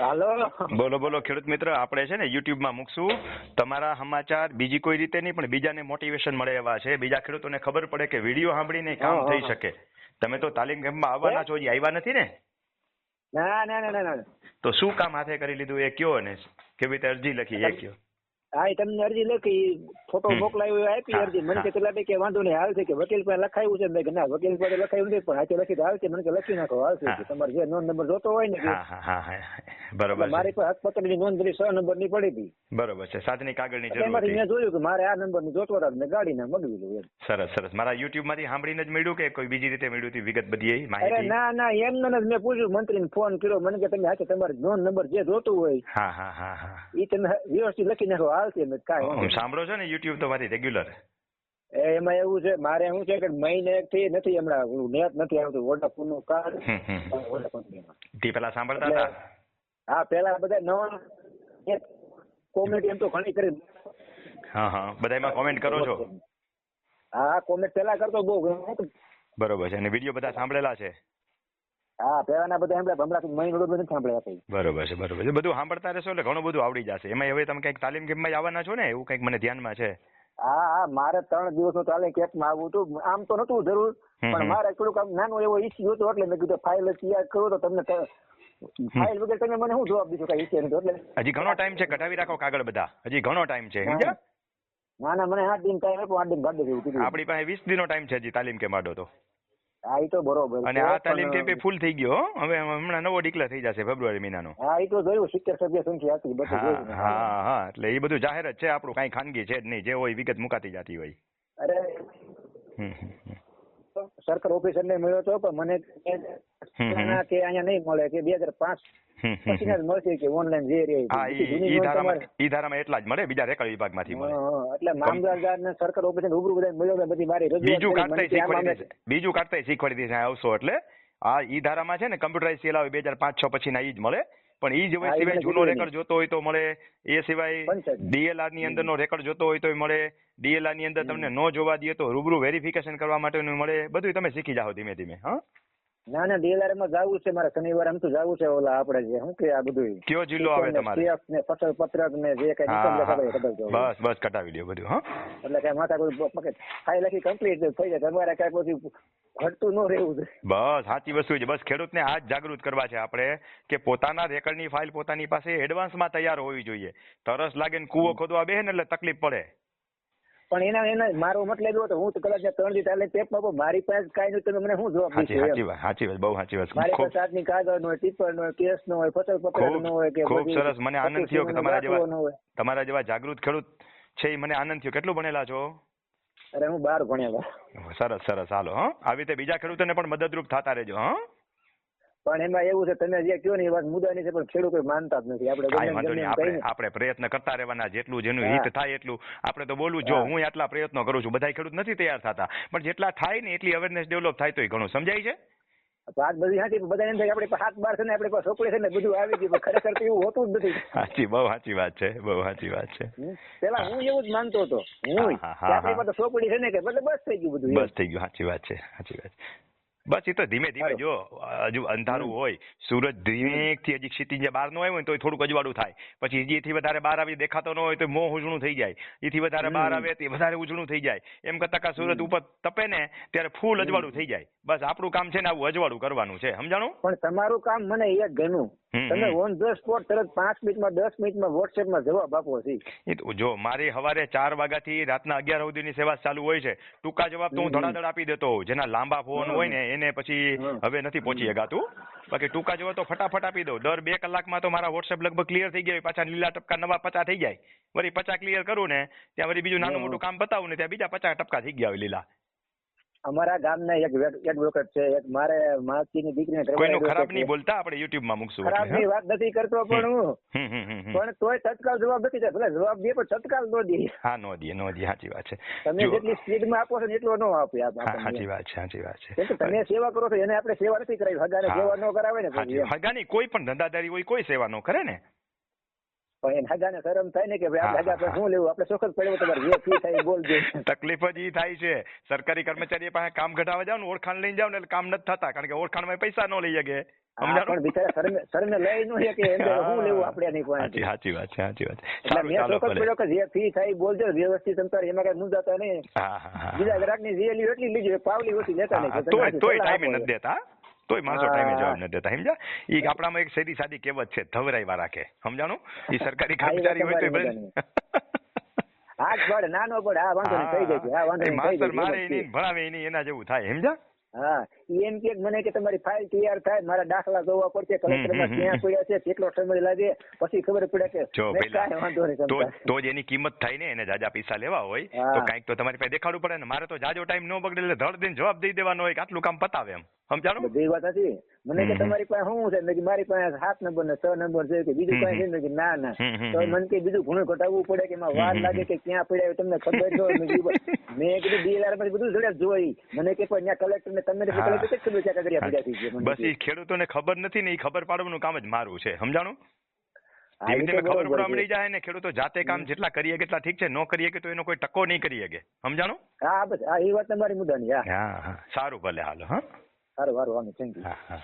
હાલો. બોલો બોલો ખેડૂત મિત્ર આપણે છે ને યુટ્યુબમાં મૂકશું. તમારા સમાચાર બીજી કોઈ રીતે નહીં પણ બીજાને મોટિવેશન મળે એવા છે. બીજા ખેડૂતોને ખબર પડે કે વીડિયો સાંભળીને કામ થઈ શકે. તમે તો તાલીમ કેમ્પમાં આવવાના છો આવ્યા નથી ને? ના ના ના ના ના. તો શું કામ હાથે કરી લીધું એ કયો અને કેવી રીતે અરજી લખી એ કયો? હા એ તમને અરજી લખી ફોટો હમ. આપી અરજી. મને કેટલા કે બે કે વાંધો નહીં હાલ છે કે વકીલ પાસે લખાયું છે. મેં ના વકીલ પાસે લખાયું નથી પણ હાથે લખી હાલ છે મને કે લખી નાખો હાલ છે તમારે જે નોંધ નંબર જોતો હોય ને બરોબર મારી છે પાસે હકપત્રની નોંધ બધી છ નંબરની પડી હતી. બરોબર છે. સાતની કાગળની જરૂર હતી. મેં જોયું કે મારે આ નંબરની જોતો હતા મેં ગાડી ના મગવી લઉં સરસ સરસ. મારા યુટ્યુબમાંથી સાંભળીને જ મળ્યું કે કોઈ બીજી રીતે મળ્યું હતી વિગત બધી માહિતી? ના ના એમ જ મેં પૂછ્યું. મંત્રીને ફોન કર્યો. મને કે તમે હાથે તમારે નોંધ નંબર જે જોતું હોય હા હા હા હા. એ તમે વ્યવસ્થિત લખી નાખો. છે મેં કાંઈ સાંભળો છો ને યુટ્યુબ તો મારી રેગ્યુલર એમાં એવું છે મારે શું છે કે મહિને થી નથી હમણાં નેટ નથી આવતું વોડાફોનનું કાર્ડ વોડાફોન. પેલા સાંભળતા હતા? હા પેલા બધા નવા કોમેડી એમ તો ઘણી કરી. હા હા. બધામાં કોમેન્ટ કરો છો? હા કોમેન્ટ પેલા કરતો બહુ બરોબર છે. અને વીડિયો બધા સાંભળેલા છે? હા પહેવાના બધા એમ ભમરા મહિને દોઢ બધું સાંભળે બરોબર છે બરોબર છે. બધું સાંભળતા રહેશો એટલે ઘણું બધું આવડી જશે. એમાં હવે તમે કંઈક તાલીમ કેમ્પમાં આવવાના છો ને? એવું કંઈક મને ધ્યાનમાં છે. હા હા મારે ત્રણ દિવસનું તાલીમ કેપમાં આવવું હતું. આમ તો નતું જરૂર. પણ મારે થોડુંક આમ નાનો એવો ઇસ્યુ હતો એટલે મેં કીધું ફાઇલ તૈયાર કરો તો તમને ફાઇલ વગર તમે મને શું જવાબ દીધો કઈ ઇસ્યુ એટલે. હજી ઘણો ટાઈમ છે કઢાવી રાખો કાગળ બધા. હજી ઘણો ટાઈમ છે સમજ્યા? ના ના મને આઠ દિન ટાઈમ આપ્યો આઠ દિન કાઢી દેવું આપણી પાસે વીસ દિનનો ટાઈમ છે હજી તાલીમ કેમ્પ આડો તો. હા એ તો બરોબર અને આ તાલીમ કેમ્પ ફૂલ થઈ ગયો હવે હમણાં નવો ડિક્લેર થઈ જશે ફેબ્રુઆરી મહિનાનો હા એ તો જોયું સિત્તેર સભ્ય સંખ્યા હતી બધું હા હા એટલે એ બધું જાહેર જ છે આપણું કાંઈ ખાનગી છે જ નહીં જે હોય વિગત મુકાતી જતી હોય અરે. સરકાર ઓફિસર ને મળ્યો હતો પણ મને. ના કે અહીંયા નહીં મળે કે બે હજાર પાંચ હમ હમ પછી હમ. જ મળશે કે ઓનલાઈન જે રહે ઈ ધારામાં ઈ ધારામાં એટલા જ મળે બીજા રેકડ વિભાગમાંથી મળે. હા, હા. એટલે મામલતદાર ને સરકાર ઓફિસર રૂબરૂ બધા મળ્યો બધી મારી બીજું કાઢતા શીખવાડી દેશે બીજું કાઢતા શીખવાડી દેશે આવશો એટલે. આ ઈ ધારામાં છે ને કમ્પ્યુટરાઇઝ સેલ આવે બે હજાર પાંચ છ પછી ના ઈ જ મળે. પણ ઈ જ સિવાય જૂનો રેકોર્ડ જોતો હોય તો મળે. એ સિવાય. ડીએલઆરની અંદર નો રેકોર્ડ જોતો હોય તો મળે. ડીએલઆરની અંદર તમને નો જોવા દે તો રૂબરૂ વેરિફિકેશન કરવા માટેનું મળે. બધું તમે શીખી જાઓ ધીમે ધીમે હા? ના ના DLR માં જવું છે મારે શનિવાર આમ તો જવું છે ઓલા આપણે જે શું કે આ બધું કયો જિલ્લો આવે તમારે? ને પત્ર પત્રક ને જે કઈ. બસ બસ કટાવી દો બધું હા. એટલે કઈ માથા કોઈ ફાઇલ લખી કમ્પ્લીટ થઈ જાય. તમારે કઈ પછી ઘટતું ન રહેવું છે. બસ સાચી વસ્તુ છે. બસ ખેડૂતને આ જ જાગૃત કરવા છે આપણે કે પોતાના રેકર્ડની ફાઇલ પોતાની પાસે એડવાન્સમાં તૈયાર હોવી જોઈએ. તરસ લાગે ને કૂવો ખોદવા બેહે ને એટલે તકલીફ પડે. પણ એના એના મારો મતલબ એવો હતો હું તો કદાચ ત્રણ દી ચાલે ટેપમાં પણ મારી પાસે કાંઈ નહીં તમે મને શું જવાબ સાચી સાચી વાત સાચી વાત બહુ સાચી વાત. મારી પાસે આજની કાગળ નો ટીપર નો કેસ નો હોય પત્ર પત્ર નો હોય કે ખૂબ સરસ. મને આનંદ થયો કે તમારા જેવા તમારા જેવા જાગૃત ખેડૂત છે એ મને આનંદ થયો. કેટલું ભણેલા છો? અરે હું બાર ભણ્યા સરસ સરસ. હાલો હા. આવી રીતે બીજા ખેડૂતોને પણ મદદરૂપ થતા રહેજો હા. પણ એમાં એવું છે તમે જે કહો ને એ વાત મુદ્દાની છે પણ ખેડૂત કોઈ માનતા જ નથી. આપણે આપણે પ્રયત્ન કરતા રહેવાના જેટલું જેનું હિત થાય એટલું. આપણે તો બોલવું જો હું. આટલા પ્રયત્નો કરું છું બધા ખેડૂત નથી તૈયાર થતા. પણ જેટલા થાય ને એટલી અવેરનેસ ડેવલપ થાય તોય ઘણું. સમજાય છે? વાત બધી સાચી બધા એમ થાય આપણે હાથ બાર છે ને આપણે છોકરી છે ને બધું આવી ગયું ખરેખર તો એવું હોતું જ નથી. સાચી બહુ સાચી વાત છે બહુ સાચી વાત છે. પેલા હું એવું જ માનતો હતો. હું છોકરી છે ને કે બસ થઈ ગયું બધું બસ થઈ ગયું સાચી વાત છે સાચી વાત છે. બસ એ તો ધીમે ધીમે જો હજુ અંધારું હોય સૂરજ ધીમેકથી હજી ક્ષિતિજ બહાર નો આવ્યો ને તો થોડુંક અજવાળું થાય. પછી એથી વધારે બહાર આવી દેખાતો ન હોય તો મોં ઉજળું થઈ જાય. એથી વધારે બહાર આવે તે વધારે ઉજળું થઈ જાય. એમ કરતા કા સૂરજ ઉપર તપે ને ત્યારે ફૂલ અજવાળું થઈ જાય. બસ આપણું કામ છે ને આવું અજવાળું કરવાનું છે. સમજાણું? પણ તમારું કામ મને એક ગમ્યું. તમે. ઓન ધ સ્પોટ તરત પાંચ મિનિટમાં દસ મિનિટમાં વોટ્સએપમાં જવાબ આપો છે એ જો મારી સવારે ચાર વાગ્યાથી રાતના અગિયાર સુધીની સેવા ચાલુ હોય છે. ટૂંકા જવાબ તો હું. ધડાધડ આપી દેતો હોઉં. જેના લાંબા ફોન હોય ને એને પછી હવે નથી પહોંચી શકાતું બાકી ટૂંકા જોવો તો ફટાફટ આપી દઉં. દર બે કલાકમાં તો મારા વોટ્સએપ લગભગ ક્લિયર થઈ ગયા પાછા લીલા ટપકા નવા પચા થઈ જાય. વળી પચા ક્લિયર કરું ને ત્યાં વળી બીજું નાનું મોટું કામ બતાવું ને ત્યાં બીજા પચાસ ટપકા થઈ ગયા હોય લીલા. અમારા ગામના એક એડવોકેટ છે એક મારે માસીની દીકરીને કોઈનું ખરાબ નહીં બોલતા આપણે યુટ્યુબમાં મૂકશું ખરાબની વાત નથી કરતો પણ હું. પણ તોય તત્કાલ જવાબ નથી ભલે જવાબ દે પણ તત્કાલ નો દે. હા નો દે નો દે સાચી વાત છે. તમે જેટલી સ્પીડમાં આપો છો ને એટલો નો આપે આપ- સાચી વાત છે સાચી વાત છે. કે તમે સેવા કરો છો એને આપણે સેવા નથી કરાવી. હગાને. સેવા નો કરાવે ને હગાની કોઈ પણ ધંધાદારી હોય કોઈ સેવા નો કરે ને. પણ એને હગાને શરમ થાય ને કે ભાઈ આપણે હા, હગા હા. પર શું લેવું? આપણે ચોખ્ખસ પડ્યો તમારે જે ફી થાય બોલજો તકલીફ જ ઈ થાય છે. સરકારી કર્મચારી પાસે કામ ઘટાવા જાવ ને ઓળખાણ લઈને જાવ ને એટલે કામ નથી થતા કારણ કે ઓળખાણમાં પૈસા ન લઈ શકે. પણ બિચારા લઈ નો શું લેવું આપણે એની સાચી પાસે? સાચી વાત છે સાચી વાત એટલે મેં ચોખ્ખો ચોક્કસ કે જે ફી થાય બોલજો વ્યવસ્થિત અંતર એમાં કઈ મુંજાતા નહીં. હા હા હા. બીજા ગ્રાહકની જે લ્યો એટલી પાવલી ઓછી લેતા નહીં. હા, જો તમે તોય તોય ટાઈમે નથી દેતા હા? તોય માણસો ટાઈમે. જવાબ નથી દેતા સમજ્યા? ઈ આપણામાં એક સીધી સાદી કહેવત છે ધવરાઈવા રાખે. સમજાણું? એ સરકારી કર્મચારી હોય તો તમારી હા જ પડે નાનો પડે હા વાંધો નહીં થઈ જાય હા વાંધો નહીં માસ્તર મારે એની ભણાવે એની એના જેવું થાય સમજ્યા? હા. એમ કે મને કે તમારી ફાઇલ તૈયાર થાય મારા દાખલા જોવા પડશે કલેક્ટરમાં ક્યાં પડ્યા છે કેટલો સમય લાગે પછી ખબર પડે કે કાંઈ વાંધો નહીં તો જ એની કિંમત થાય ને એને જાજા પૈસા લેવા હોય તો કાંઈક તો તમારી પાસે દેખાડવું પડે ને મારે તો જાજો ટાઈમ ન બગડે એટલે ધડ દઈને જવાબ દઈ દેવાનો હોય કે આટલું કામ પતાવે એમ. સમજાણો? બધી વાત હતી મને કે તમારી પાસે શું છે? મેં મારી પાસે સાત નંબર ને છ નંબર છે કે બીજું કઈ છે? મેં ના ના. તો મને કે બીજું ઘણું ઘટાડવું પડે કે એમાં વાર લાગે કે ક્યાં પડ્યા તમને ખબર છે મેં કીધું બે હજાર DLR બધું જોડે જોઈ. મને કે પણ ત્યાં કલેક્ટર ને તમે બસ એ ખેડૂતોને ખબર નથી ને એ ખબર પાડવાનું કામ જ મારું છે. સમજાણું? ધીમે ધીમે ખબર પડવા મળી જાય ને ખેડૂતો જાતે કામ જેટલા કરીએ કેટલા ઠીક છે નો કરીએ કે તો એનો કોઈ ટકો નહીં કરી શકે. સમજાણું? હા બસ એ વાત તમારી મુદ્દાની હા. હા હા. સારું ભલે હાલો હા. સારું સારું વાંધો થેન્ક યુ હા હા.